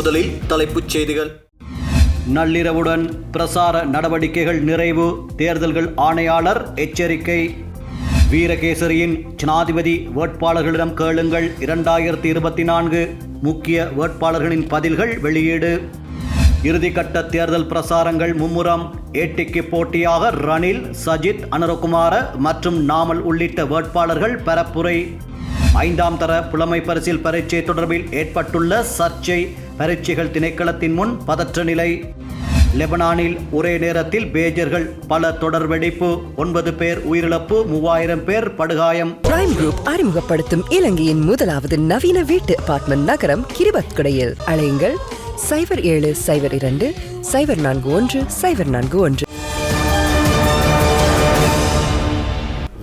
முதலில் தலைப்புச் செய்திகள். நள்ளிரவுடன் பிரசார நடவடிக்கைகள் நிறைவு தேர்தல்கள் ஆணையாளர் எச்சரிக்கை. வீரகேசரியின் ஜனாதிபதி வேட்பாளர்களிடம் கேளுங்கள் இரண்டாயிரத்தி இருபத்தி நான்கு முக்கிய வேட்பாளர்களின் பதில்கள் வெளியீடு. இறுதிக்கட்ட தேர்தல் பிரசாரங்கள் மும்முரம். ஏட்டிக்கு போட்டியாக ரணில் சஜித் அனுரகுமார மற்றும் நாமல் உள்ளிட்ட வேட்பாளர்கள் பரப்புரை. ஐந்தாம் தர புலமை பரிசில் பரீட்சை தொடர்பில் ஏற்பட்டுள்ள சர்ச்சை பரீட்சைகள் திணைக்களத்தின் முன் பதற்ற நிலை. லெபனானில் ஒரே நேரத்தில் பேஜர்கள் பல தொடர் வெடிப்பு ஒன்பது பேர் உயிரிழப்பு மூவாயிரம் பேர் படுகாயம். பிரைம் குரூப் அறிமுகப்படுத்தும் இலங்கையின் முதலாவது நவீன வீட்டு அபார்ட்மெண்ட் நகரம் கிரிபத்குடையில். அழையுங்கள் சைபர் ஏழு சைபர் இரண்டு சைபர் நான்கு ஒன்று சைபர் நான்கு ஒன்று.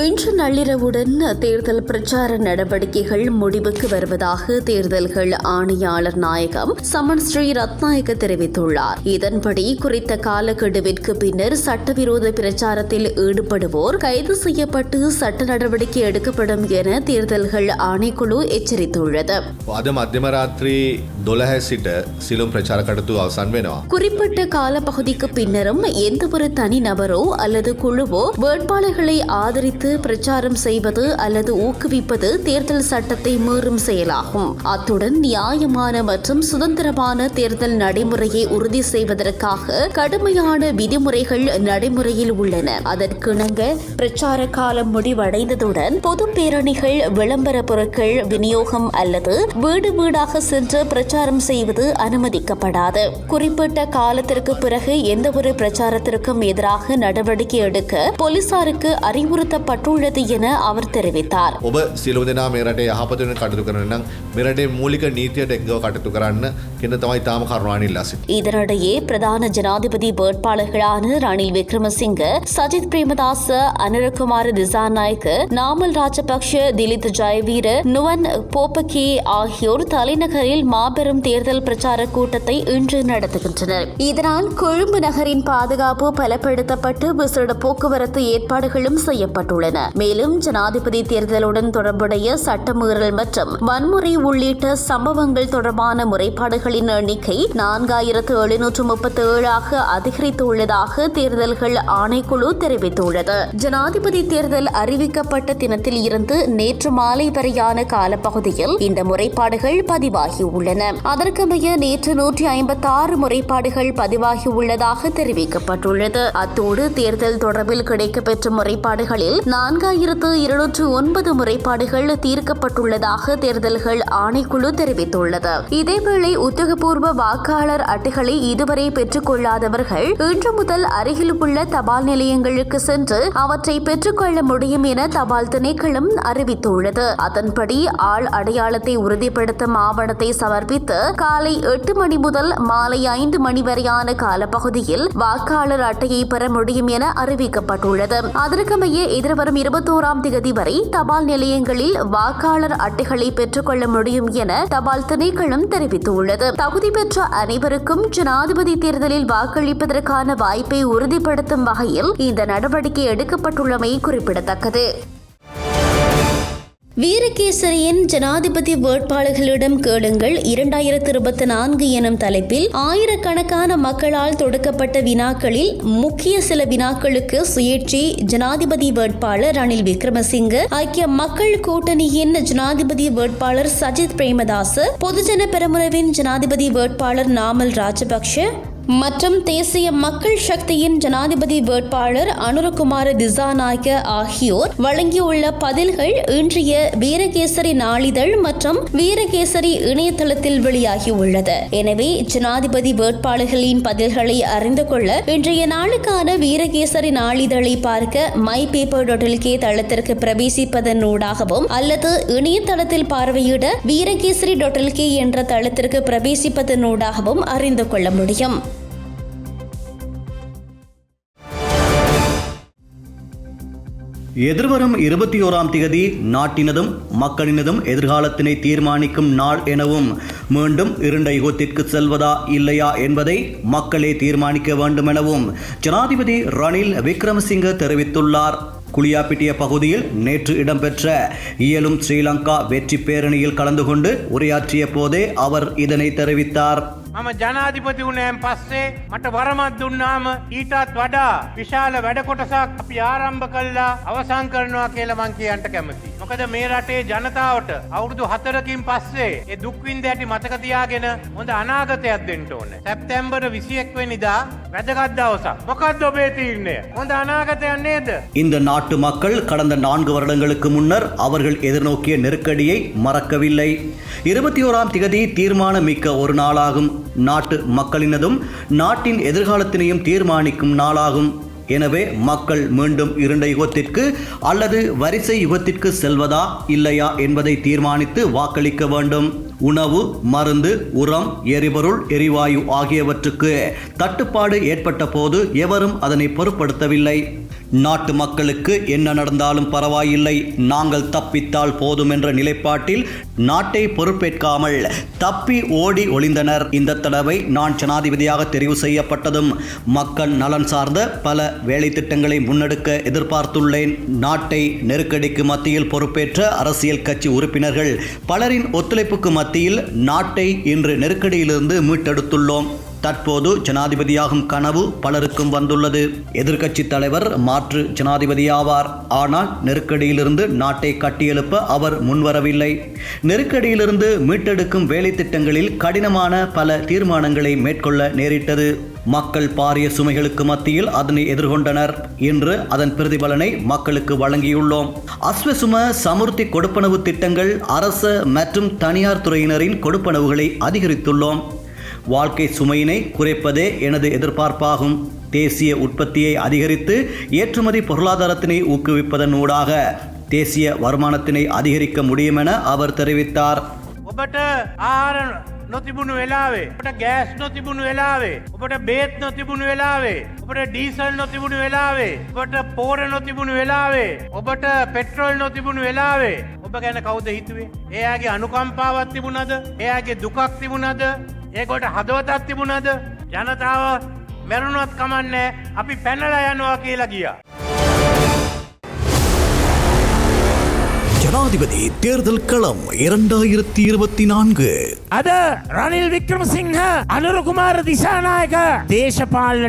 இன்று நள்ளிரவுடன் தேர்தல் பிரச்சார நடவடிக்கைகள் முடிவுக்கு வருவதாக தேர்தல்கள் ஆணையாளர் நாயகம் சமன் ஸ்ரீ ரத்நாயக்க தெரிவித்துள்ளார். இதன்படி குறித்த காலக்கெடுவிற்கு பின்னர் சட்டவிரோத பிரச்சாரத்தில் ஈடுபடுவோர் கைது செய்யப்பட்டு சட்ட நடவடிக்கை எடுக்கப்படும் என தேர்தல்கள் ஆணைக்குழு எச்சரித்துள்ளது. குறிப்பிட்ட கால பகுதிக்கு பின்னரும் எந்தவொரு தனி நபரோ அல்லது குழுவோ வேட்பாளர்களை ஆதரித்து பிரச்சாரம் செய்வது அல்லது ஊக்குவிப்பது தேர்தல் சட்டத்தை மீறும் செயலாகும். அத்துடன் நியாயமான மற்றும் சுதந்திரமான தேர்தல் நடைமுறையை உறுதி செய்வதற்காக கடுமையான விதிமுறைகள் நடைமுறையில் உள்ளன. அதற்கிணங்க பிரச்சார காலம் முடிவடைந்ததுடன் பொது பேரணிகள் விளம்பர பொருட்கள் விநியோகம் அல்லது வீடு வீடாக சென்று பிரச்சாரம் செய்வது அனுமதிக்கப்படாது. குறிப்பிட்ட காலத்திற்கு பிறகு எந்தவொரு பிரச்சாரத்திற்கும் எதிராக நடவடிக்கை எடுக்க போலீசாருக்கு அறிவுறுத்த அறிவுறுத்தப்பட்டுள்ளது என அவர் தெரிவித்தார் ඔබ සිලුම දෙනා මේ රටේ යහපතුවෙන් කටතු කරන නම් මෙරටේ මූලික නීතියට එක්ගව කටතු කරන්න කෙන තමයි තාම කරුණානිල්ලා සිට. இதனிடையே பிரதான ஜனாதிபதி வேட்பாளர்களான ரணில் விக்ரமசிங்க சஜித் பிரேமதாச அனுரகுமார திசாநாயக்க நாமல் ராஜபக்ஷ திலித் ஜெயவீர நுவன் போப்பகே ஆகியோர் தலைநகரில் மாபெரும் தேர்தல் பிரச்சார கூட்டத்தை இன்று நடத்துகின்றனர் இதனால் கொழும்பு நகரின் பாதுகாப்பு பலப்படுத்தப்பட்டு விசேட போக்குவரத்து ஏற்பாடுகளும் செய்யப்பட்டுள்ளன மேலும் ஜனாதிபதி தேர்தலுடன் தொடர்புடைய சட்டமீறல் மற்றும் வன்முறை உள்ளிட்ட சம்பவங்கள் தொடர்பான முறைப்பாடுகளின் எண்ணிக்கை நான்காயிரத்து எழுநூற்று முப்பத்தி ஏழாக அதிகரித்துள்ளதாக தேர்தல்கள் ஆணைக்குழு தெரிவித்துள்ளது. ஜனாதிபதி தேர்தல் அறிவிக்கப்பட்ட தினத்தில் இருந்து நேற்று மாலை வரையான காலப்பகுதியில் இந்த முறைப்பாடுகள் பதிவாகியுள்ளன. அதற்கமைய நேற்று நூற்றி ஐம்பத்தி ஆறு முறைப்பாடுகள் பதிவாகியுள்ளதாக தெரிவிக்கப்பட்டுள்ளது. அத்தோடு தேர்தல் தொடர்பில் கிடைக்கப்பெற்ற முறைப்பாடுகளில் நான்காயிரத்து இருநூற்று ஒன்பது முறைப்பாடுகள் தீர்க்கப்பட்டுள்ளதாக தேர்தல்கள் ஆணைக்குழு தெரிவித்துள்ளது. இதேவேளை உத்தியோகபூர்வ வாக்காளர் அட்டைகளை இதுவரை பெற்றுக் கொள்ளாதவர்கள் இன்று முதல் அருகில் உள்ள தபால் நிலையங்களுக்கு சென்று அவற்றை பெற்றுக்கொள்ள முடியும் என தபால் திணைக்களம் அறிவித்துள்ளது. அதன்படி ஆள் அடையாளத்தை உறுதிப்படுத்தும் ஆவணத்தை சமர்ப்பித்து காலை எட்டு மணி முதல் மாலை ஐந்து மணி வரையான காலப்பகுதியில் வாக்காளர் அட்டையை பெற முடியும் என அறிவிக்கப்பட்டுள்ளது. அதற்கமைய எதிர்வரும் இருபத்தோராம் தேதி வரை தபால் நிலையங்களில் வாக்காளர் அட்டைகளை பெற்றுக்கொள்ள முடியும் என தபால் திணைக்களம் தெரிவித்துள்ளது. தகுதி பெற்ற அனைவருக்கும் ஜனாதிபதி தேர்தலில் வாக்களிப்பதற்கான வாய்ப்பை உறுதிப்படுத்தும் வகையில் இந்த நடவடிக்கை எடுக்கப்பட்டுள்ளமை குறிப்பிடத்தக்கது. வீரகேசரியின் ஜனாதிபதி வேட்பாளர்களிடம் கேளுங்கள். இரண்டாயிரத்தி இருபத்தி நான்கு எனும் தலைப்பில் ஆயிரக்கணக்கான மக்களால் தொடுக்கப்பட்ட வினாக்களில் முக்கிய சில வினாக்களுக்கு சுயேட்சை ஜனாதிபதி வேட்பாளர் ரணில் விக்ரமசிங்க ஐக்கிய மக்கள் கூட்டணியின் ஜனாதிபதி வேட்பாளர் சஜித் பிரேமதாச பொதுஜன பெருமுறவின் ஜனாதிபதி வேட்பாளர் நாமல் ராஜபக்ஷ மற்றும் தேசிய மக்கள் சக்தியின் ஜனாதிபதி வேட்பாளர் அனுரகுமார திசாநாயக ஆகியோர் வழங்கியுள்ள பதில்கள் இன்றைய வீரகேசரி நாளிதழ் மற்றும் வீரகேசரி இணையதளத்தில் வெளியாகியுள்ளது. எனவே ஜனாதிபதி வேட்பாளர்களின் பதில்களை அறிந்து கொள்ள இன்றைய நாளுக்கான வீரகேசரி நாளிதழை பார்க்க மை பேப்பர் டாட் தளத்திற்கு பிரவேசிப்பதன் ஊடாகவும் அல்லது இணையதளத்தில் பார்வையிட வீரகேசரி டாட் என்ற தளத்திற்கு பிரவேசிப்பதன் ஊடாகவும் அறிந்து கொள்ள முடியும். எதிர்வரும் இருபத்தி ஓராம் திகதி நாட்டினதும் மக்களினதும் எதிர்காலத்தினை தீர்மானிக்கும் நாள் எனவும் மீண்டும் இருண்ட யுகத்திற்கு செல்வதா இல்லையா என்பதை மக்களே தீர்மானிக்க வேண்டும் எனவும் ஜனாதிபதி ரணில் விக்ரமசிங்க தெரிவித்துள்ளார். குளியாப்பிட்டிய பகுதியில் நேற்று இடம்பெற்ற இயலும் ஸ்ரீலங்கா வெற்றி பேரணியில் கலந்து கொண்டு உரையாற்றிய போதே அவர் இதனை தெரிவித்தார். මම ජනාධිපති වුණෑම් පස්සේ මට වරමත් දුන්නාම ඊටත් වඩා විශාල වැඩ කොටසක් අපි ආරම්භ කල්ලා අවසං කරනවා කියලා මං කියන්ට කැමති. මොකද මේ රටේ ජනතාවට අවුරුදු හතරකින් පස්සේ ඒ දුක්වින්ද ඇති මතකතියාගෙන හොඳ අනාගතයක් දෙන්න ඕන. සැප්තැම්බර විසියෙක්වෙනිදා වැදගත් දවසක්. මොකක්ද ඔබේ තීරණය. හොඳ අනාගතයක් නේද? இந்த நாட்டு மக்கள் கடந்த நான்கு வருடங்களுக்கு முன்னர் அவர்கள் எதிர்நோக்கிய நெருக்கடியை மறக்கவில்லை இருபத்தி ஓராம் திகதி தீர்மானம் மிக்க ஒரு நாளாகும் நாட்டு மக்களினதும் நாட்டின் எதிர்காலத்தினையும் தீர்மானிக்கும் நாளாகும். எனவே மக்கள் மீண்டும் இருண்ட யுகத்திற்கு அல்லது வரிசை யுகத்திற்கு செல்வதா இல்லையா என்பதை தீர்மானித்து வாக்களிக்க வேண்டும். உணவு மருந்து உரம் எரிபொருள் எரிவாயு ஆகியவற்றுக்கு தட்டுப்பாடு ஏற்பட்ட போது எவரும் அதனை பொருட்படுத்தவில்லை. நாட்டு மக்களுக்கு என்ன நடந்தாலும் பரவாயில்லை. நாங்கள் தப்பித்தால் போதும் என்ற நிலைப்பாட்டில் நாட்டை பொறுப்பேற்காமல் தப்பி ஓடி ஒளிந்தனர். இந்த தடவை நான் ஜனாதிபதியாக தெரிவு செய்யப்பட்டதும் மக்கள் நலன் சார்ந்த பல வேலை திட்டங்களை முன்னெடுக்க எதிர்பார்த்துள்ளேன். நாட்டை நெருக்கடிக்கு மத்தியில் பொறுப்பேற்ற அரசியல் கட்சி உறுப்பினர்கள் பலரின் ஒத்துழைப்புக்கு மத்தியில் மத்தியில் நாட்டை இன்று நெருக்கடியிலிருந்து மீட்டெடுத்துள்ளோம். தற்போது ஜனாதிபதியாகும் கனவு பலருக்கும் வந்துள்ளது. எதிர்க்கட்சி தலைவர் மாற்று ஜனாதிபதியாவார். ஆனால் நெருக்கடியிலிருந்து நாட்டை கட்டியெழுப்ப அவர் முன்வரவில்லை. நெருக்கடியிலிருந்து மீட்டெடுக்கும் வேலை திட்டங்களில் கடினமான பல தீர்மானங்களை மேற்கொள்ள நேரிட்டது. மக்கள் பாரிய சுமைகளுக்கு மத்தியில் அதனை எதிர்கொண்டனர். இன்று அதன் பிரதிபலனை மக்களுக்கு வழங்கியுள்ளோம். அஸ்வசும சமுர்த்தி கொடுப்பனவு திட்டங்கள் அரச மற்றும் தனியார் துறையினரின் கொடுப்பனவுகளை அதிகரித்துள்ளோம். வாழ்க்கை சுமையினை குறைப்பதே எனது எதிர்பார்ப்பாகும். தேசிய உற்பத்தியை அதிகரித்து ஏற்றுமதி பொருளாதாரத்தினை ஊக்குவிப்பதன் ஊடாக தேசிய வருமானத்தினை அதிகரிக்க முடியும் என அவர் தெரிவித்தார். නොතිබුණු වෙලාවේ ඔට ගෑස් නොතිබුණු වෙලාවේ ඔබට බේත් නොතිබුණු වෙලාවේ ඔබට ඩීසල් නොතිබුණු වෙලාවේ ඔබට පෝර නොතිබුණු වෙලාවේ ඔබට පෙට්‍රෝල් නොතිබුණු වෙලාවේ ඔබ ගැන කවුද හිතුවේ? එයාගේ අනුකම්පාවත් තිබුණද? එයාගේ දුකක් තිබුණද? ඒකොට හදවතත් තිබුණද? ජනතාව මැරුණොත් කමන්නේ අපි පැනල යනවා කියලා ගියා. ஜனாதிபதி தேர்தல் களம் இரண்டாயிரத்தி இருபத்தி நான்கு. අද රනිල් වික්‍රමසිංහ අනුරකුමාර දිසානායක දේශපාලන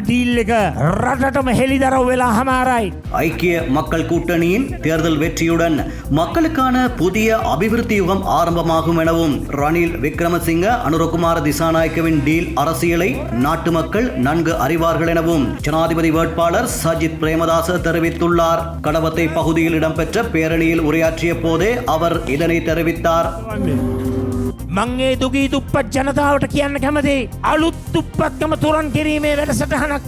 ஐக்கிய மக்கள் கூட்டணியின் தேர்தல் வெற்றியுடன் மக்களுக்கான புதிய அபிவிருத்தி யுகம் ஆரம்பமாகும் எனவும் ரணில் விக்ரமசிங்க அனுரகுமார திசாநாயக்கவின் டீல் அரசியலை நாட்டு மக்கள் நன்கு அறிவார்கள் எனவும் ஜனாதிபதி வேட்பாளர் சஜித் பிரேமதாச தெரிவித்துள்ளார். கடவத்தை பகுதியில் இடம்பெற்ற பேரணியில் உரையாற்றிய போது அவர் இதனை தெரிவித்தார் මංගේ දුගී දුප්පත් ජනතාවට කියන්න කැමති අලුත් දුප්පත්කම තුරන් කිරීමේ වැඩසටහනක්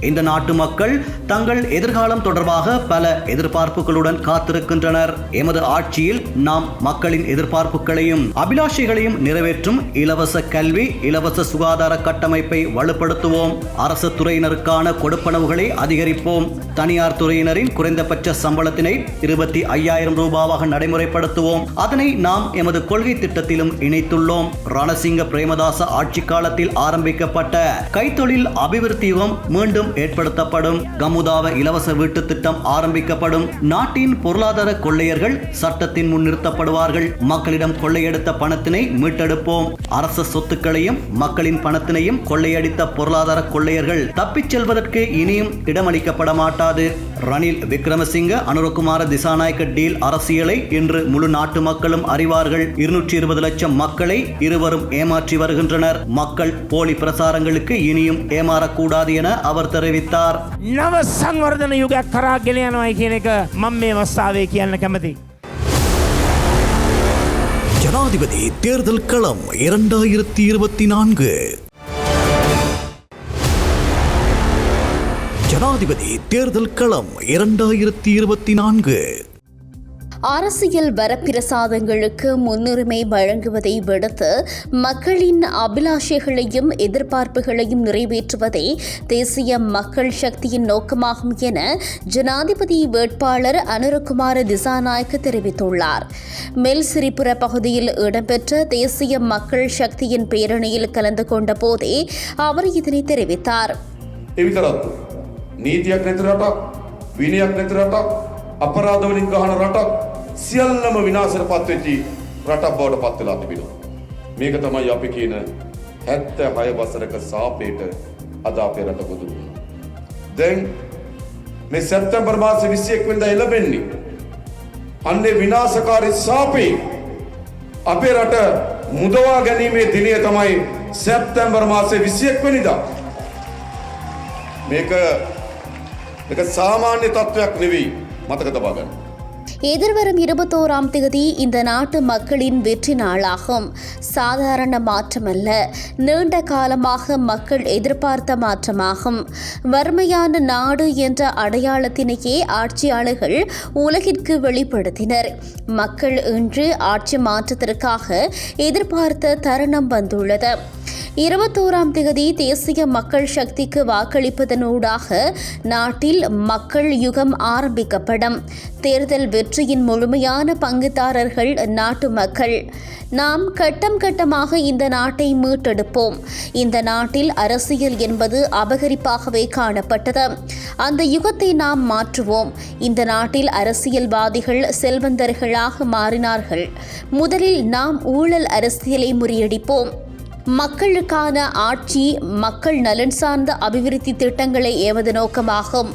இந்த நாட்டு மக்கள் தங்கள் எதிர்காலம் தொடர்பாக பல எதிர்பார்ப்புகளுடன் காத்திருக்கின்றனர். எமது ஆட்சியில் நாம் மக்களின் எதிர்பார்ப்புகளையும் அபிலாஷைகளையும் நிறைவேற்றும் இலவச கல்வி இலவச சுகாதார கட்டமைப்பை வலுப்படுத்துவோம். அரசு துறையினருக்கான கொடுப்பனவுகளை அதிகரிப்போம். தனியார் துறையினரின் குறைந்தபட்ச சம்பளத்தினை இருபத்தி ஐயாயிரம் ரூபாவாக நடைமுறைப்படுத்துவோம். அதனை நாம் எமது கொள்கை திட்டத்திலும் இணைத்துள்ளோம். ரணசிங்க பிரேமதாச ஆட்சி காலத்தில் ஆரம்பிக்கப்பட்ட கைத்தொழில் அபிவிருத்தி யுகம் மீண்டும் ஏற்படுத்தப்படும். கமுதாவ இலவச வீட்டு திட்டம் ஆரம்பிக்கப்படும். நாட்டின் பொருளாதார கொள்ளையர்கள் சட்டத்தின் முன் நிறுத்தப்படுவார்கள். மக்களிடம் கொள்ளையெடுத்த பணத்தினை மீட்டெடுப்போம். அரச சொத்துக்களையும் மக்களின் பணத்தினையும் கொள்ளையடித்த பொருளாதார கொள்ளையர்கள் தப்பிச் செல்வதற்கு இனியும் இடமளிக்கப்பட மாட்டாது ரணில் விக்ரமசிங்க அனுரகுமார திசாநாயக்க டீல் அரசியலை இன்று முழு நாட்டு மக்களும் அறிவார்கள். இருநூற்றி இருபது லட்சம் மக்களை இருவரும் ஏமாற்றி வருகின்றனர். மக்கள் போலி பிரசாரங்களுக்கு இனியும் ஏமாறக்கூடாது என அவர் தெரிவித்தார். නව සංවර්ධන යුගයක් කරා ගෙන යනවායි කියන එක මම ஜனாதிபதி தேர்தல் களம் இரண்டாயிரத்தி இருபத்தி நான்கு. ஜனாதிபதி தேர்தல் களம் இரண்டாயிரத்தி இருபத்தி நான்கு. அரசியல் வரப்பிரசாதங்களுக்கு முன்னுரிமை வழங்குவதை விடுத்து மக்களின் அபிலாஷைகளையும் எதிர்பார்ப்புகளையும் நிறைவேற்றுவதே தேசிய மக்கள் சக்தியின் நோக்கமாகும் என ஜனாதிபதி வேட்பாளர் அனுரகுமார திசாநாயக்க தெரிவித்துள்ளார். மெல்சிரிபுர பகுதியில் இடம்பெற்ற தேசிய மக்கள் சக்தியின் பேரணியில் கலந்து கொண்ட போதே அவர் இதனை தெரிவித்தார். නීතියක් නැති රටක් විනයක් නැති රටක් අපරාධවලින් ගහන රටක් සියල්ලම විනාසර පත්වෙච්චි රටක් බවට පත්වෙලා තිබෙනවා. මේක තමයි අපි කියන හැත්ත හය වසරක සාපේට අද අපේ රට ගොදුරු වුණා. දැන් මේ සැප්තැම්බර් මාස විසියෙක් වෙනද එළබෙන්නේ. අන්නේ විනාශකාරී සාපේ අපේ රට මුදවා ගැනීමේ දිනය තමයි සැප්තැම්බර් මාසේ විසියෙක් වෙනිදා. මේක එක සාමාන්‍ය තත්ත්වයක් නෙවෙයි මතක තබා ගන්න. எதிர்வரும் இருபத்தோராம் தேதி இந்த நாட்டு மக்களின் வெற்றி நாளாகும் சாதாரண மாற்றமல்ல நீண்ட காலமாக மக்கள் எதிர்பார்த்த மாற்றமாகும் வறுமையான நாடு என்ற அடையாளத்தினையே ஆட்சியாளர்கள் உலகிற்கு வெளிப்படுத்தினர் மக்கள் இன்று ஆட்சி மாற்றத்திற்காக எதிர்பார்த்த தருணம் வந்துள்ளது இருபத்தோராம் தேதி தேசிய மக்கள் சக்திக்கு வாக்களிப்பதனூடாக நாட்டில் மக்கள் யுகம் ஆரம்பிக்கப்படும். தேர்தல் வெற்றியின் முழுமையான பங்குதாரர்கள் நாட்டு மக்கள். நாம் கட்டம் கட்டமாக இந்த நாட்டை மீட்டெடுப்போம். இந்த நாட்டில் அரசியல் என்பது அபகரிப்பாகவே காணப்பட்டது. அந்த யுகத்தை நாம் மாற்றுவோம். இந்த நாட்டில் அரசியல்வாதிகள் செல்வந்தர்களாக மாறினார்கள். முதலில் நாம் ஊழல் அரசியலை முறியடிப்போம். மக்களுக்கான ஆட்சி மக்கள் நலன் சார்ந்த அபிவிருத்தி திட்டங்களை ஏவது நோக்கமாகும்.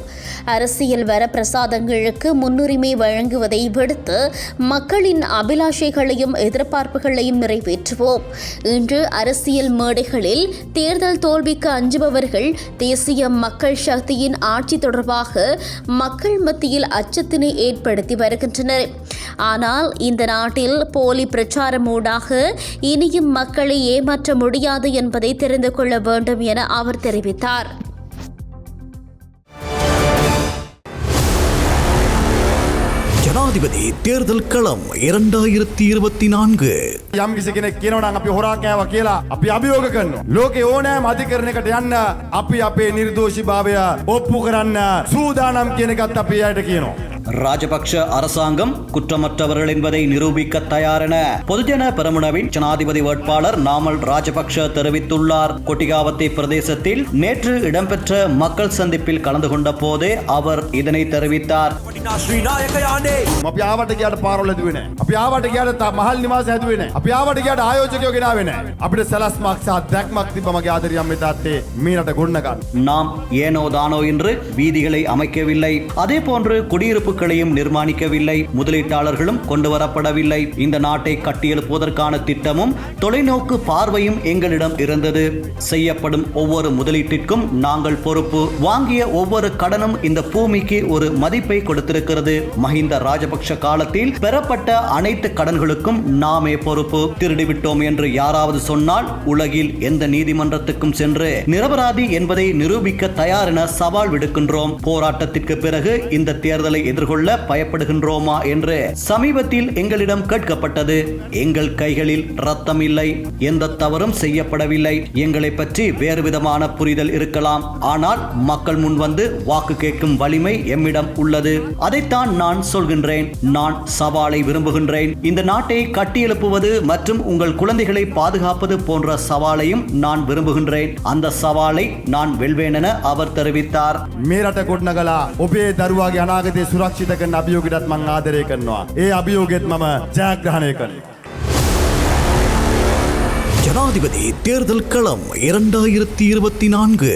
அரசியல் வரப்பிரசாதங்களுக்கு முன்னுரிமை வழங்குவதை விடுத்து மக்களின் அபிலாஷைகளையும் எதிர்பார்ப்புகளையும் நிறைவேற்றுவோம். இன்று அரசியல் மேடைகளில் தேர்தல் தோல்விக்கு அஞ்சுபவர்கள் தேசிய மக்கள் சக்தியின் ஆட்சி தொடர்பாக மக்கள் மத்தியில் அச்சத்தினை ஏற்படுத்தி வருகின்றனர். ஆனால் இந்த நாட்டில் போலி பிரச்சாரம் ஊடாக இனியும் மக்களை ஏமாற்ற முடியாது என்பதை தெரிந்து கொள்ள வேண்டும் என அவர் தெரிவித்தார் ஜனாதிபதி தேர்தல் களம் இரண்டாயிரத்தி இருபத்தி நான்கு යම් කිසි කෙනෙක් කියනවනම් අපි හොරා කෑවා කියලා අපි අභියෝග කරනවා. ලෝකේ ඕනෑම අධිකරණයකට යන්න අපි අපේ නිර්දෝෂීභාවය ඔප්පු කරන්න සූදානම් කියන එකත් අපි අයට කියනවා. ராஜபக்ஷ அரசாங்கம் குற்றமற்றவர்கள் என்பதை நிரூபிக்க தயாரென பொதுஜன பெரமுனவின் ஜனாதிபதி வேட்பாளர் நாமல் ராஜபக்ஷ தெரிவித்துள்ளார் கொட்டிகாவத்தை பிரதேசத்தில் நேற்று இடம்பெற்ற மக்கள் சந்திப்பில் கலந்து கொண்ட போதே அவர் இதனை தெரிவித்தார் අපි ආවට ගියාට පාරවල ඇදුවේ නැහැ. අපි ආවට ගියාට තා මහල් නිවාස ඇදුවේ නැහැ. අපි ආවට ගියාට ආයෝජකයෝ ගෙනාවේ නැහැ. අපිට සලස්මක් සහ දැක්මක් තිබ්බ මගේ ආදරිය අම්මේ තාත්තේ මේ රට ගොඩනගන්න. நாம் ஏனோ தானோ என்று வீதிகளை அமைக்கவில்லை அதே போன்று குடியிருப்புகளையும் நிர்மாணிக்கவில்லை. முதலீட்டாளர்களும் கொண்டு வரப்படவில்லை. இந்த நாட்டை கட்டியெழுப்புவதற்கான திட்டமும் தொலைநோக்கு பார்வையும் எங்களிடம் இருந்தது. செய்யப்படும் ஒவ்வொரு முதலீட்டிற்கும் நாங்கள் பொறுப்பு. வாங்கிய ஒவ்வொரு கடனும் இந்த பூமிக்கு ஒரு மதிப்பை கொடுத்திருக்கிறது. மஹிந்த ராஜபக்ஷ காலத்தில் பெறப்பட்ட அனைத்து கடன்களுக்கும் நாமே பொறுப்பு. திருடிவிட்டோம் என்று யாராவது சொன்னால் உலகில் எந்த நீதிமன்றத்துக்கும் சென்று நிரபராதி என்பதை நிரூபிக்க தயார் என சவால் விடுக்கின்றோம். போராட்டத்திற்கு பிறகு இந்த தேர்தலை எதிர்கொள்ள எதிர்கொள்ள பயப்படுகின்றோமா என்று சமீபத்தில் எங்களிடம் கேட்கப்பட்டது. எங்கள் கைகளில் ரத்தம் இல்லை. எந்த தவறும் செய்யப்படவில்லை. எங்களை பற்றி வேறு விதமான புரிதல் இருக்கலாம். ஆனால் மக்கள் முன் வாக்கு கேட்கும் வலிமை எம்மிடம் உள்ளது. அதைத்தான் நான் சொல்கின்றேன். நான் சவாலை விரும்புகின்றேன். இந்த நாட்டை கட்டியெழுப்புவது மற்றும் உங்கள் குழந்தைகளை பாதுகாப்பது போன்ற சவாலையும் நான் விரும்புகின்றேன். அந்த சவாலை நான் வெல்வேன் என அவர் தெரிவித்தார். மேராட்ட கொட்னகலா ஒபே தருவாகி அநாகத்தை சுரக்ஷ සුරක්ෂිත කරන අභියෝගයටත් මං ආදරය කරනවා. ඒ අභියෝගෙත් මම ජයග්‍රහණය කරනවා. ஜனாதிபதி தேர்தல் களம் இரண்டாயிரத்தி இருபத்தி நான்கு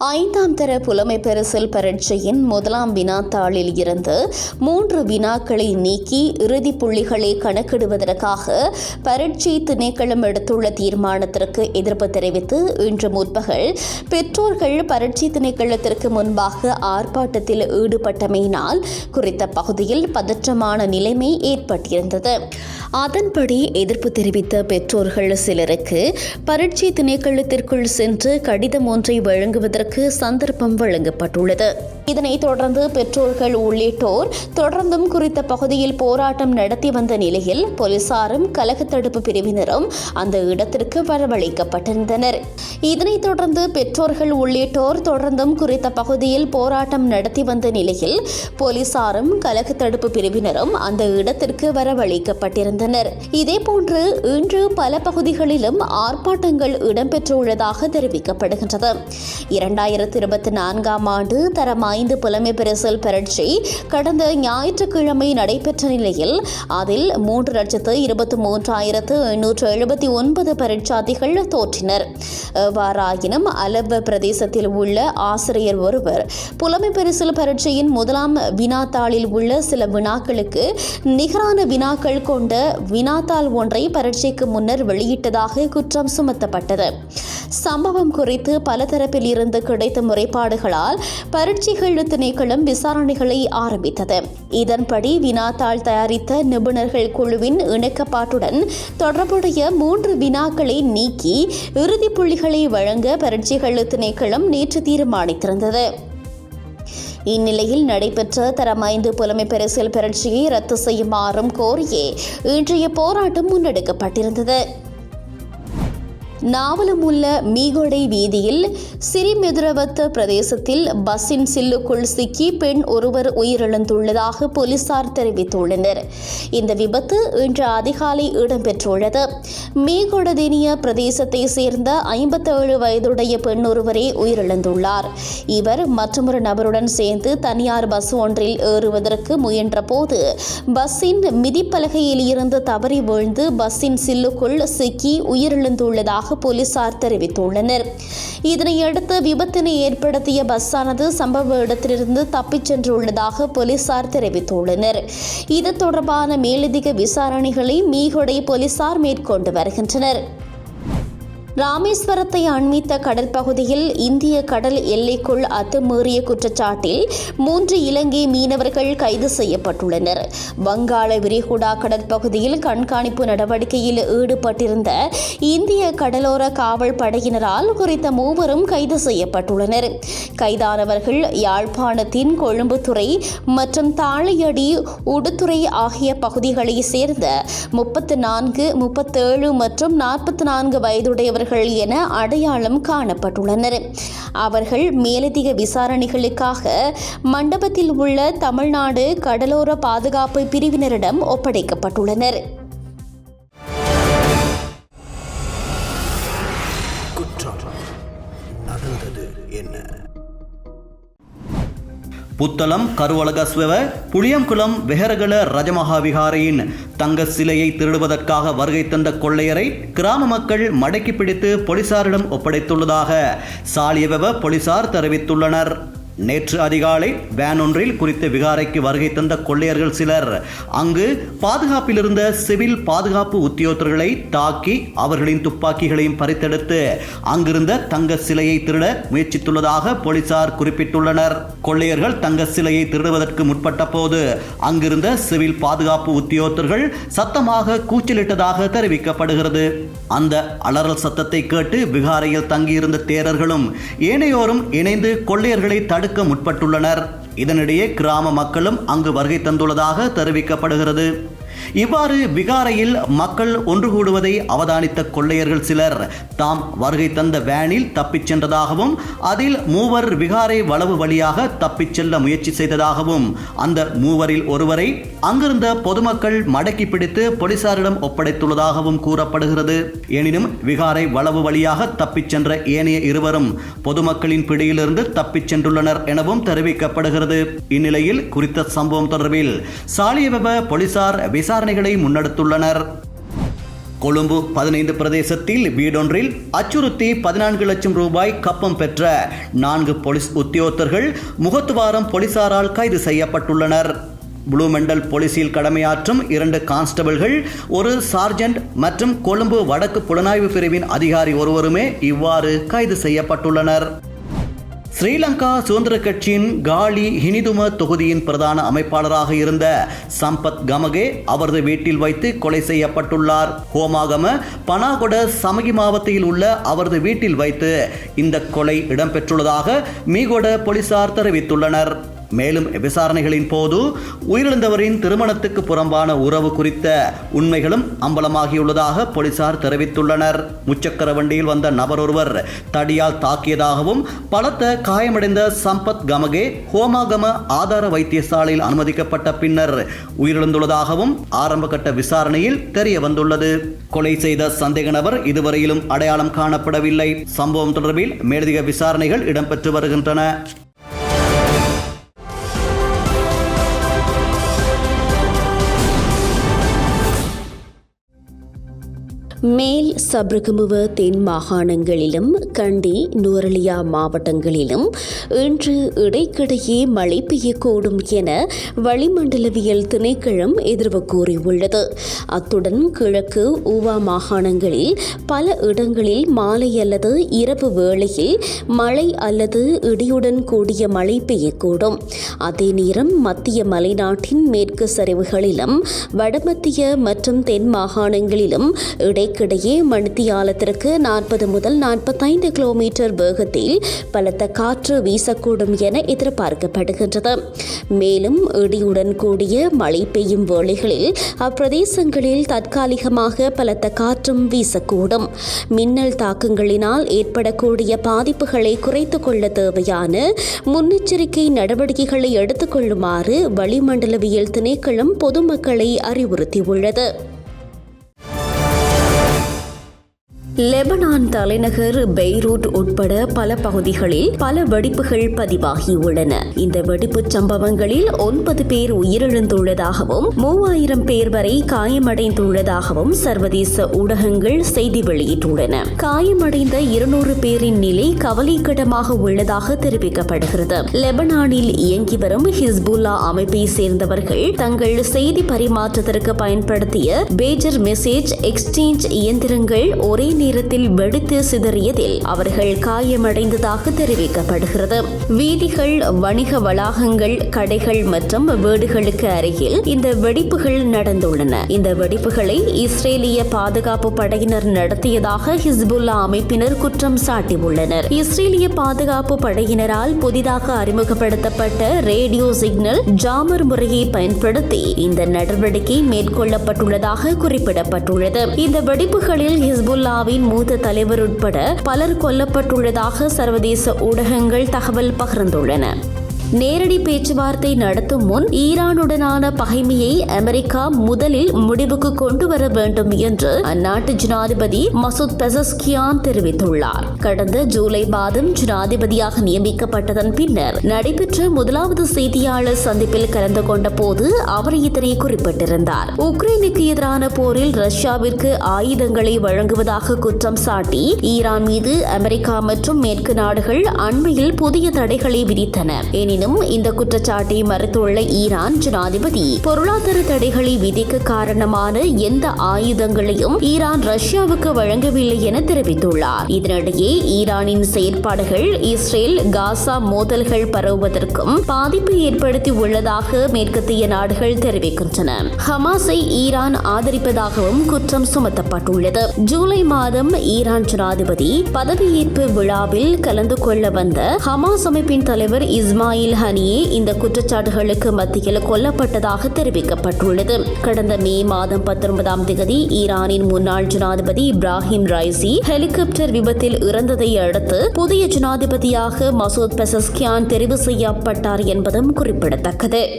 ஐந்தாம் தர புலமை பரிசில் பரீட்சையின் முதலாம் வினாத்தாளில் இருந்து மூன்று வினாக்களை நீக்கி இறுதி புள்ளிகளை கணக்கிடுவதற்காக பரீட்சை திணைக்களம் எடுத்துள்ள தீர்மானத்திற்கு எதிர்ப்பு தெரிவித்து இன்று முற்பகல் பெற்றோர்கள் பரீட்சை திணைக்களத்திற்கு முன்பாக ஆர்ப்பாட்டத்தில் ஈடுபட்டமையினால் குறித்த பகுதியில் பதற்றமான நிலைமை ஏற்பட்டிருந்தது. அதன்படி எதிர்ப்பு தெரிவித்த பெற்றோர்கள் சிலருக்கு பரீட்சை திணைக்களத்திற்குள் சென்று கடிதம் ஒன்றை வழங்குவதற்கு அவர்களுக்கு சந்தர்ப்பம் வழங்கப்பட்டுள்ளது. இதனைத் தொடர்ந்து பெற்றோர்கள் உள்ளிட்டோர் தொடர்ந்தும் குறித்த பகுதியில் போராட்டம் நடத்தி வந்த நிலையில் போலீசாரும் கலக தடுப்பு பிரிவினரும் அந்த இடத்திற்கு வரவழைக்கப்பட்டிருந்தனர். இதனைத் தொடர்ந்து பெற்றோர்கள் உள்ளிட்டோர் தொடர்ந்தும் குறித்த பகுதியில் போராட்டம் நடத்தி வந்த நிலையில் போலீசாரும் கலக தடுப்பு பிரிவினரும் அந்த இடத்திற்கு வரவழைக்கப்பட்டிருந்தனர். இதேபோன்று இன்று பல பகுதிகளிலும் ஆர்ப்பாட்டங்கள் இடம்பெற்றுள்ளதாக தெரிவிக்கப்படுகின்றது. இரண்டாயிரத்தி இருபத்தி நான்காம் ஆண்டு தரமாய் ஐந்து புலமை பரிசல் பரீட்சை கடந்த ஞாயிற்றுக்கிழமை நடைபெற்ற நிலையில் அதில் மூன்று லட்சத்து இருபத்தி மூன்றாயிரத்து எண்ணூற்று எழுபத்தி ஒன்பது பரீட்சார்த்திகள் தோற்றினர். எவ்வாறாயினும் அலவ பிரதேசத்தில் உள்ள ஆசிரியர் ஒருவர் புலமை பரிசில் பரீட்சையின் முதலாம் வினாத்தாளில் உள்ள சில வினாக்களுக்கு நிகரான வினாக்கள் கொண்ட வினாத்தாள் ஒன்றை பரீட்சைக்கு முன்னர் வெளியிட்டதாக குற்றம் சுமத்தப்பட்டது. சம்பவம் குறித்து பல தரப்பில் இருந்து கிடைத்த முறைப்பாடுகளால் பரீட்சைகள் திணைக்களம் விசாரணைகளை ஆரம்பித்தது. இதன்படி வினாத்தாள் தயாரித்த நிபுணர்கள் குழுவின் இணக்கப்பாட்டுடன் தொடர்புடைய மூன்று வினாக்களை நீக்கி இறுதி புள்ளிகளை வழங்க பரீட்சைகள் திணைக்களம் நேற்று தீர்மானித்திருந்தது. இந்நிலையில் நடைபெற்ற தரம் ஐந்து புலமை பரிசில் பரீட்சையை ரத்து செய்யுமாறும் கோரியே இன்றைய போராட்டம் முன்னெடுக்கப்பட்டிருந்தது. நாவலமுள்ள மீகொடை வீதியில் சிறிமெதுரவத்த பிரதேசத்தில் பஸ்ஸின் சில்லுக்குள் சிக்கி பெண் ஒருவர் உயிரிழந்துள்ளதாக போலீசார் தெரிவித்துள்ளனர். இந்த விபத்து இன்று அதிகாலை இடம்பெற்றுள்ளது. மீகொடதினிய பிரதேசத்தை சேர்ந்த ஐம்பத்தேழு வயதுடைய பெண் ஒருவரே உயிரிழந்துள்ளார். இவர் மற்றொரு நபருடன் சேர்ந்து தனியார் பஸ் ஒன்றில் ஏறுவதற்கு முயன்றபோது பஸ்ஸின் மிதிப்பலகையில் இருந்து தவறி வீழ்ந்து பஸ்ஸின் சில்லுக்குள் சிக்கி உயிரிழந்துள்ளதாக போலீசார் தெரிவித்துள்ளனர். இதனையடுத்து விபத்தினை ஏற்படுத்திய பஸ்ஸானது சம்பவ இடத்திலிருந்து தப்பிச் சென்றுள்ளதாக போலீசார் தெரிவித்துள்ளனர். இது தொடர்பான மேலதிக விசாரணைகளை மீகொடை போலீசார் மேற்கொண்டு வருகின்றனர். ராமேஸ்வரத்தை அண்மித்த கடற்பகுதியில் இந்திய கடல் எல்லைக்குள் அத்துமீறிய குற்றச்சாட்டில் மூன்று இலங்கை மீனவர்கள் கைது செய்யப்பட்டுள்ளனர். வங்காள விரிகுடா கடற்பகுதியில் கண்காணிப்பு நடவடிக்கையில் ஈடுபட்டிருந்த இந்திய கடலோர காவல் படையினரால் குறித்த மூவரும் கைது செய்யப்பட்டுள்ளனர். கைதானவர்கள் யாழ்ப்பாணத்தின் கொழும்புத்துறை மற்றும் தாழையடி உடுத்துறை ஆகிய பகுதிகளைச் சேர்ந்த முப்பத்து நான்கு முப்பத்தேழு மற்றும் நாற்பத்தி நான்கு வயதுடையவர் சேர்ந்தவர்கள் என அடையாளம் காணப்பட்டுள்ளனர். அவர்கள் மேலதிக விசாரணைகளுக்காக மண்டபத்தில் உள்ள தமிழ்நாடு கடலோர பாதுகாப்பு பிரிவினரிடம் ஒப்படைக்கப்பட்டுள்ளனர். புத்தளம் கருவலகஸ்வ புளியங்குளம் வெஹரகல ரஜமகாவிகாரையின் தங்க சிலையை திருடுவதற்காக வருகை தந்த கொள்ளையரை கிராம மக்கள் மடக்கி பிடித்து போலீசாரிடம் ஒப்படைத்துள்ளதாக சாலியவெவ போலீசார் தெரிவித்துள்ளனர். நேற்று அதிகாலை வேன் ஒன்றில் குறித்த விகாரைக்கு வருகை தந்த கொள்ளையர்கள் சிலர். அங்கு பாதுகாப்பில் இருந்த சிவில் பாதுகாப்பு உத்தியோகத்தர்களை தாக்கி அவர்களின் துப்பாக்கிகளையும் பறித்தெடுத்து அங்கிருந்த தங்க சிலையை திருட முயற்சித்துள்ளதாக போலீசார் குறிப்பிட்டுள்ளனர். கொள்ளையர்கள் தங்க சிலையை திருடுவதற்கு முற்பட்ட போது அங்கிருந்த சிவில் பாதுகாப்பு உத்தியோகத்தர்கள் சத்தமாக கூச்சலிட்டதாக தெரிவிக்கப்படுகிறது. அந்த அலறல் சத்தத்தை கேட்டு விகாரையில் தங்கியிருந்த தேரர்களும் ஏனையோரும் இணைந்து கொள்ளையர்களை தடுக்க முற்பட்டுள்ளனர். இதனிடையே கிராம மக்களும் அங்கு வருகை தந்துள்ளதாக தெரிவிக்கப்படுகிறது. இவ்வாறு விகாரையில் மக்கள் ஒன்று கூடுவதை அவதானித்த கொள்ளையர்கள் சிலர். தாம் வருகை தந்த வேனில் தப்பிச் சென்றதாகவும் அதில் மூவர் விகாரை வளவு வழியாக தப்பிச் செல்ல முயற்சி செய்ததாகவும் அந்த மூவரில் ஒருவரை அங்கிருந்த பொதுமக்கள் மடக்கி பிடித்து போலீசாரிடம் ஒப்படைத்துள்ளதாகவும் கூறப்படுகிறது. எனினும் விகாரை வளவு வழியாக தப்பிச் சென்ற ஏனைய இருவரும் பொதுமக்களின் பிடியிலிருந்து தப்பிச் சென்றுள்ளனர் எனவும் தெரிவிக்கப்படுகிறது. இந்நிலையில் குறித்த சம்பவம் தொடர்பில் சாலியவெப போலீசார் விசாரணை விசாரணைகளை முன்னெடுத்துள்ளனர். கொழும்பு பதினைந்து பிரதேசத்தில் வீடொன்றில் அச்சுறுத்தி பதினான்கு லட்சம் ரூபாய் கப்பம் பெற்ற நான்கு போலீஸ் உத்தியோகத்தர்கள் முகத்துவாரம் போலீசாரால் கைது செய்யப்பட்டுள்ளனர். புளூமெண்டல் போலீஸில் கடமையாற்றும் இரண்டு கான்ஸ்டபிள்கள் ஒரு சார்ஜென்ட் மற்றும் கொழும்பு வடக்கு புலனாய்வு பிரிவின் அதிகாரி ஒருவருமே இவ்வாறு கைது செய்யப்பட்டுள்ளனர். ஸ்ரீலங்கா சுதந்திர கட்சியின் காலி ஹினிதும தொகுதியின் பிரதான அமைப்பாளராக இருந்த சம்பத் கமகே அவரது வீட்டில் வைத்து கொலை செய்யப்பட்டுள்ளார். ஹோமாகம பனாகொட சமகி மாவட்டத்தில் உள்ள அவரது வீட்டில் வைத்து இந்த கொலை இடம்பெற்றுள்ளதாக மீகொட போலீசார் தெரிவித்துள்ளனர். மேலும் விசாரணைகளின் போது உயிரிழந்தவரின் திருமணத்துக்கு புறம்பான உறவு குறித்த உண்மைகளும் அம்பலமாகியுள்ளதாக போலீசார் தெரிவித்துள்ளனர். முச்சக்கர வண்டியில் வந்த நபர் ஒருவர் தடியால் தாக்கியதாகவும் பலத்த காயமடைந்த சம்பத் கமகே ஹோமாகம ஆதார வைத்தியசாலையில் அனுமதிக்கப்பட்ட பின்னர் உயிரிழந்துள்ளதாகவும் ஆரம்பகட்ட விசாரணையில் தெரிய வந்துள்ளது கொலை செய்த சந்தேக நபர் இதுவரையிலும் அடையாளம் காணப்படவில்லை. சம்பவம் தொடர்பில் மேலதிக விசாரணைகள் இடம்பெற்று வருகின்றன. மேல் சப்ரகமுவ தென் மாகாணங்களிலும் கண்டி நூரலியா மாவட்டங்களிலும் இன்று இடைக்கிடையே மழை பெய்யக்கூடும் என வளிமண்டலவியல் திணைக்களம் எதிர்வு கூறியுள்ளது அத்துடன் கிழக்கு ஊவா மாகாணங்களில் பல இடங்களில் மாலை அல்லது இரவு வேளையில் மழை அல்லது இடியுடன் கூடிய மழை பெய்யக்கூடும். அதே நேரம் மத்திய மலைநாட்டின் மேற்கு சரிவுகளிலும் வடமத்திய மற்றும் தென் மாகாணங்களிலும் இடை மலைக்கிடையே மணித்தியாலத்திற்கு நாற்பது முதல் நாற்பத்தைந்து கிலோமீட்டர் வேகத்தில் பலத்த காற்று வீசக்கூடும் என எதிர்பார்க்கப்படுகின்றது. மேலும் இடியுடன் கூடிய மழை பெய்யும் வேளைகளில் அப்பிரதேசங்களில் தற்காலிகமாக பலத்த காற்றும் வீசக்கூடும். மின்னல் தாக்கங்களினால் ஏற்படக்கூடிய பாதிப்புகளை குறைத்துக் கொள்ள தேவையான முன்னெச்சரிக்கை நடவடிக்கைகளை எடுத்துக்கொள்ளுமாறு வளிமண்டலவியல் திணைக்களம் பொதுமக்களை அறிவுறுத்தியுள்ளது. லெபனான் தலைநகர் பெய்ரூட் உட்பட பல பகுதிகளில் பல வெடிப்புகள் பதிவாகியுள்ளன. இந்த வெடிப்புச் சம்பவங்களில் ஒன்பது பேர் உயிரிழந்துள்ளதாகவும் மூவாயிரம் பேர் வரை காயமடைந்துள்ளதாகவும் சர்வதேச ஊடகங்கள் செய்தி வெளியிட்டுள்ளன. காயமடைந்த இருநூறு பேரின் நிலை கவலைக்கிடமாக உள்ளதாக தெரிவிக்கப்படுகிறது. லெபனானில் இயங்கி வரும் ஹிஸ்புல்லா அமைப்பை சேர்ந்தவர்கள் தங்கள் செய்தி பரிமாற்றத்திற்கு பயன்படுத்திய பேஜர் மெசேஜ் எக்ஸ்சேஞ்ச் இயந்திரங்கள் ஒரே நேரத்தில் வெடித்து சிதறியதில் அவர்கள் காயமடைந்ததாக தெரிவிக்கப்படுகிறது. வீதிகள் வணிக வளாகங்கள் கடைகள் மற்றும் வீடுகளுக்கு அருகில் இந்த வெடிப்புகள் நடந்துள்ளன. இந்த வெடிப்புகளை இஸ்ரேலிய பாதுகாப்பு படையினர் நடத்தியதாக ஹிஸ்புல்லா அமைப்பினர் குற்றம் சாட்டியுள்ளனர். இஸ்ரேலிய பாதுகாப்பு படையினரால் புதிதாக அறிமுகப்படுத்தப்பட்ட ரேடியோ சிக்னல் ஜாமர் முறையை பயன்படுத்தி இந்த நடவடிக்கை மேற்கொள்ளப்பட்டுள்ளதாக குறிப்பிடப்பட்டுள்ளது. இந்த வெடிப்புகளில் ஹிஸ்புல்லாவின் மூத்த தலைவர் உட்பட பலர் கொல்லப்பட்டுள்ளதாக சர்வதேச ஊடகங்கள் தகவல் பகிர்ந்துள்ளன. நேரடி பேச்சுவார்த்தை நடத்தும் முன் ஈரானுடனான பகைமையை அமெரிக்கா முதலில் முடிவுக்கு கொண்டு வர வேண்டும் என்று அந்நாட்டு ஜனாதிபதி மசூத் பெசஸ்கியான் தெரிவித்துள்ளார். கடந்த ஜூலை மாதம் ஜனாதிபதியாக நியமிக்கப்பட்டதன் பின்னர் நடைபெற்ற முதலாவது செய்தியாளர் சந்திப்பில் கலந்து கொண்ட போது அவர் இதனை குறிப்பிட்டிருந்தார். உக்ரைனுக்கு எதிரான போரில் ரஷ்யாவிற்கு ஆயுதங்களை வழங்குவதாக குற்றம் சாட்டி ஈரான் மீது அமெரிக்கா மற்றும் மேற்கு நாடுகள் அண்மையில் புதிய தடைகளை விதித்தன. எனினும் இந்த குற்றச்சாட்டை மறுத்துள்ள ஈரான் ஜனாதிபதி பொருளாதார தடைகளை விதிக்க காரணமான எந்த ஆயுதங்களையும் ஈரான் ரஷ்யாவுக்கு வழங்கவில்லை என தெரிவித்துள்ளார். இதனிடையே ஈரானின் செயற்பாடுகள் இஸ்ரேல் காசா மோதல்கள் பரவுவதற்கும் பாதிப்பு ஏற்படுத்தி உள்ளதாக மேற்கத்திய நாடுகள் தெரிவிக்கின்றன. ஹமாஸை ஈரான் ஆதரிப்பதாகவும் குற்றம் சுமத்தப்பட்டுள்ளது. ஜூலை மாதம் ஈரான் ஜனாதிபதி பதவியேற்பு விழாவில் கலந்து கொள்ள வந்த ஹமாஸ் அமைப்பின் தலைவர் இஸ்மாயில் ஹனியே இந்த குற்றச்சாட்டுகளுக்கு மத்தியில் கொல்லப்பட்டதாக தெரிவிக்கப்பட்டுள்ளது. கடந்த மே மாதம் பத்தொன்பதாம் தேதி ஈரானின் முன்னாள் ஜனாதிபதி இப்ராஹிம் ரைசி ஹெலிகாப்டர் விபத்தில் இறந்ததை அடுத்து புதிய ஜனாதிபதியாக மசூத் பெசஸ்கியான் தெரிவு செய்யப்பட்டார் என்பதும் குறிப்பிடத்தக்கது.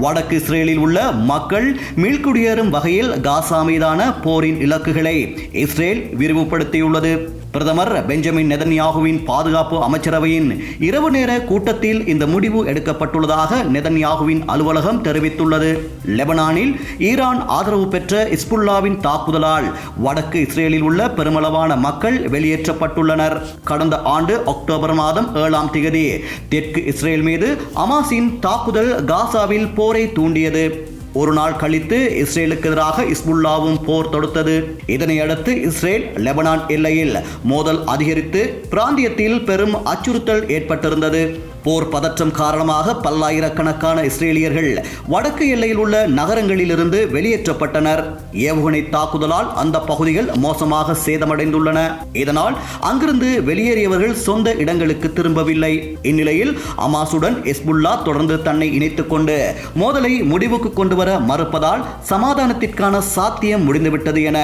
வடக்கு இஸ்ரேலில் உள்ள மக்கள் மீள்குடியேறும் வகையில் காசா மீதான போரின் இலக்குகளை இஸ்ரேல் விரிவுபடுத்தியுள்ளது. பிரதமர் பெஞ்சமின் நெதன்யாகுவின் பாதுகாப்பு அமைச்சரவையின் இரவு நேர கூட்டத்தில் இந்த முடிவு எடுக்கப்பட்டுள்ளதாக நெதன்யாகுவின் அலுவலகம் தெரிவித்துள்ளது. லெபனானில் ஈரான் ஆதரவு பெற்ற இஸ்புல்லாவின் தாக்குதலால் வடக்கு இஸ்ரேலில் உள்ள பெருமளவான மக்கள் வெளியேற்றப்பட்டுள்ளனர். கடந்த ஆண்டு அக்டோபர் மாதம் ஏழாம் தேதி தெற்கு இஸ்ரேல் மீது அமாசின் தாக்குதல் காசாவில் போரை தூண்டியது. ஒரு நாள் கழித்து இஸ்ரேலுக்கு எதிராக இஸ்புல்லாவும் போர் தொடுத்தது. இதனையடுத்து இஸ்ரேல் லெபனான் எல்லையில் மோதல் அதிகரித்து பிராந்தியத்தில் பெரும் அச்சுறுத்தல் ஏற்பட்டிருந்தது. போர் பதற்றம் காரணமாக பல்லாயிரக்கணக்கான இஸ்ரேலியர்கள் வடக்கு எல்லையில் உள்ள நகரங்களிலிருந்து வெளியேற்றப்பட்டனர். ஏவுகணை தாக்குதலால் அந்த பகுதிகள் மோசமாக சேதமடைந்துள்ளன. இதனால் அங்கிருந்து வெளியேறியவர்கள் சொந்த இடங்களுக்கு திரும்பவில்லை. இந்நிலையில் அமாசுடன் எஸ்புல்லா தொடர்ந்து தன்னை இணைத்துக் கொண்டு மோதலை முடிவுக்கு கொண்டு வர மறுப்பதால் சமாதானத்திற்கான சாத்தியம் முடிந்துவிட்டது என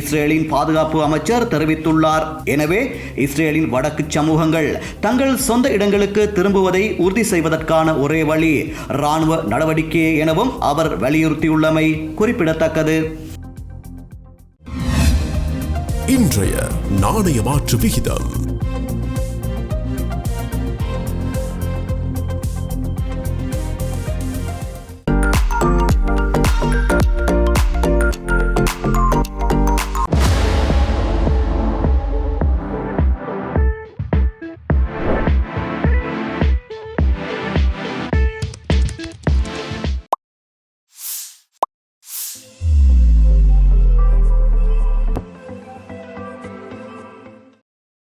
இஸ்ரேலின் பாதுகாப்பு அமைச்சர் தெரிவித்துள்ளார். எனவே இஸ்ரேலின் வடக்கு சமூகங்கள் தங்கள் சொந்த இடங்களுக்கு திரும்ப திரும்புவதை உறுதி செய்வதற்கான ஒரே வழி ராணுவ நடவடிக்கை எனவும் அவர் வலியுறுத்தியுள்ளமை குறிப்பிடத்தக்கது. இன்றைய நாணய மாற்று விகிதம்.